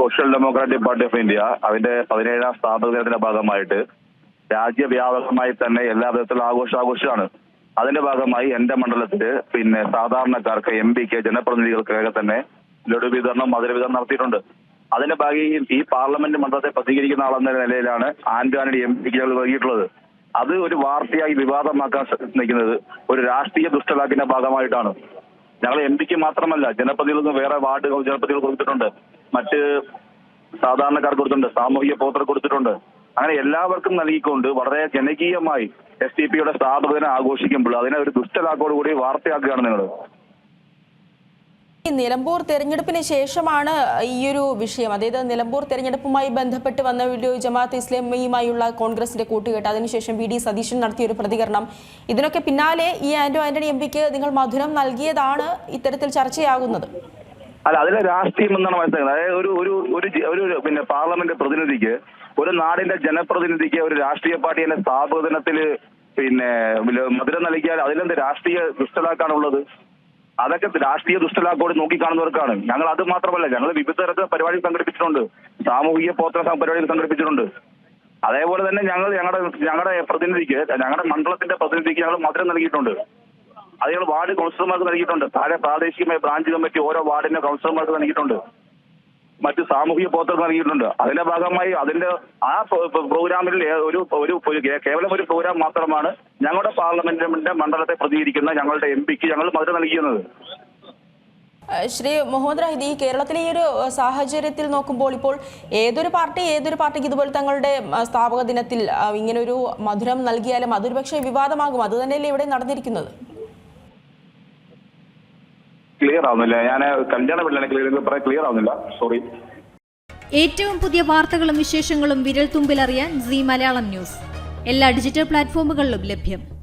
Social democratic party of India അതിന്റെ പതിനേഴാം സ്ഥാപക ദിനത്തിന്റെ ഭാഗമായിട്ട് രാജ്യവ്യാപകമായി തന്നെ എല്ലാ വിധത്തിലും ആഘോഷാഘോഷമാണ്. അതിന്റെ ഭാഗമായി എന്റെ മണ്ഡലത്തിൽ പിന്നെ സാധാരണക്കാർക്ക് എം പിക്ക് ജനപ്രതിനിധികൾക്കൊക്കെ തന്നെ ലഡു വിതരണം മധുര വിതരണം നടത്തിയിട്ടുണ്ട്. അതിന്റെ ഭാഗി ഈ- പാർലമെന്റ് മണ്ഡലത്തെ പ്രതികരിക്കുന്ന ആളെന്ന നിലയിലാണ് ആന്റാണി എം പിക്ക് ഞങ്ങൾ നൽകിയിട്ടുള്ളത് അത് ഒരു വാർത്തയായി വിവാദമാക്കാൻ ശ്രമിക്കുന്നത് ഒരു രാഷ്ട്രീയ ദുഷ്ടലാക്കിന്റെ ഭാഗമായിട്ടാണ്. ഞങ്ങൾ എം പിക്ക് മാത്രമല്ല ജനപ്രതിനിധികൾക്ക് വേറെ വാർഡ് ജനപ്രതിനിധികൾ കൊടുത്തിട്ടുണ്ട്. മറ്റ് സാധാരണക്കാർ കൊടുത്തിട്ടുണ്ട് സാമൂഹിക പ്രവർത്തകർ കൊടുത്തിട്ടുണ്ട്. അങ്ങനെ എല്ലാവർക്കും നൽകിക്കൊണ്ട് വളരെ ജനകീയമായി എസ് ഡി പിയുടെ സ്ഥാപകനെ ആഘോഷിക്കുമ്പോൾ അതിനെ ഒരു ദുഷ്ടലാക്കോട് കൂടി വാർത്തയാക്കുകയാണ് നിങ്ങൾ ഈ നിലമ്പൂർ തെരഞ്ഞെടുപ്പിന് ശേഷമാണ് ഈ ഒരു വിഷയം. അതായത് നിലമ്പൂർ തെരഞ്ഞെടുപ്പുമായി ബന്ധപ്പെട്ട് വന്ന ഒരു ജമാഅത്ത് ഇസ്ലാമിയുമായുള്ള കോൺഗ്രസിന്റെ കൂട്ടുകെട്ട്. അതിനുശേഷം വി ഡി സതീശൻ നടത്തിയ ഒരു പ്രതികരണം. ഇതിനൊക്കെ പിന്നാലെ ഈ ആന്റോ ആന്റണി എം പിക്ക് നിങ്ങൾ മധുരം നൽകിയതാണ് ഇത്തരത്തിൽ ചർച്ചയാകുന്നത്. അല്ല അതിലെ രാഷ്ട്രീയം എന്നാണ് മനസ്സിലാക്കുന്നത്. അതായത് ഒരു ഒരു ഒരു പിന്നെ പാർലമെന്റ് പ്രതിനിധിക്ക് ഒരു നാടിന്റെ ജനപ്രതിനിധിക്ക് ഒരു രാഷ്ട്രീയ പാർട്ടിയുടെ സ്ഥാപക ദിനത്തിൽ പിന്നെ മധുരം നൽകിയാൽ അതിലെന്ത് രാഷ്ട്രീയ ദുഷ്ടലാക്കാണുള്ളത് അതൊക്കെ രാഷ്ട്രീയ ദുഷ്ടലാക്കോട് നോക്കിക്കാണുന്നവർക്കാണ്. ഞങ്ങൾ അത് മാത്രമല്ല ഞങ്ങൾ വിവിധ തരത്തിൽ പരിപാടി സംഘടിപ്പിച്ചിട്ടുണ്ട്. സാമൂഹിക പോത്ര പരിപാടികൾ സംഘടിപ്പിച്ചിട്ടുണ്ട്. അതേപോലെ തന്നെ ഞങ്ങൾ ഞങ്ങളുടെ ഞങ്ങളുടെ പ്രതിനിധിക്ക് ഞങ്ങളുടെ മണ്ഡലത്തിന്റെ പ്രതിനിധിക്ക് ഞങ്ങൾ മധുരം നൽകിയിട്ടുണ്ട്. അത് ഞങ്ങൾ വാർഡ് കൗൺസിലർമാർക്ക് നൽകിയിട്ടുണ്ട്. താഴെ പ്രാദേശികമായ ബ്രാഞ്ച് കമ്മിറ്റി ഓരോ വാർഡിന്റെ കൗൺസിലർമാർക്ക് നൽകിയിട്ടുണ്ട്. മറ്റ് സാമൂഹിക പ്രവർത്തകർക്ക് നൽകിയിട്ടുണ്ട് അതിന്റെ ഭാഗമായി അതിന്റെ ആ പ്ര- പ്ര- പ്രോഗ്രാമിൽ ഒരു ഒരു കേവലം ഒരു പ്രോഗ്രാം മാത്രമാണ് ഞങ്ങളുടെ പാർലമെന്റിന്റെ മണ്ഡലത്തെ പ്രതികരിക്കുന്ന ഞങ്ങളുടെ എം പിക്ക് ഞങ്ങൾ മധുര നൽകിയത് ശ്രീ മുഹമ്മദ് റഹിദ് കേരളത്തിലെ ഈ ഒരു സാഹചര്യത്തിൽ നോക്കുമ്പോൾ ഇപ്പോൾ ഏതൊരു പാർട്ടി ഏതൊരു പാർട്ടിക്ക് ഇതുപോലെ തങ്ങളുടെ സ്ഥാപക ദിനത്തിൽ ഇങ്ങനെ ഇങ്ങനൊരു മധുരം നൽകിയാലും അതൊരു പക്ഷേ വിവാദമാകും. അത് തന്നെയല്ലേ ഇവിടെ നടന്നിരിക്കുന്നത്? ക്ലിയർ ആവുന്നില്ല. ഞാൻ കല്യാണ പിള്ളേനെ ക്ലിയർ പറയാൻ ക്ലിയർ ആവുന്നില്ല. സോറി ഏറ്റവും പുതിയ വാർത്തകളും വിശേഷങ്ങളും വിരൽ തുമ്പിലറിയാൻ സി മലയാളം ന്യൂസ്. എല്ലാ ഡിജിറ്റൽ പ്ലാറ്റ്ഫോമുകളിലും ലഭ്യം.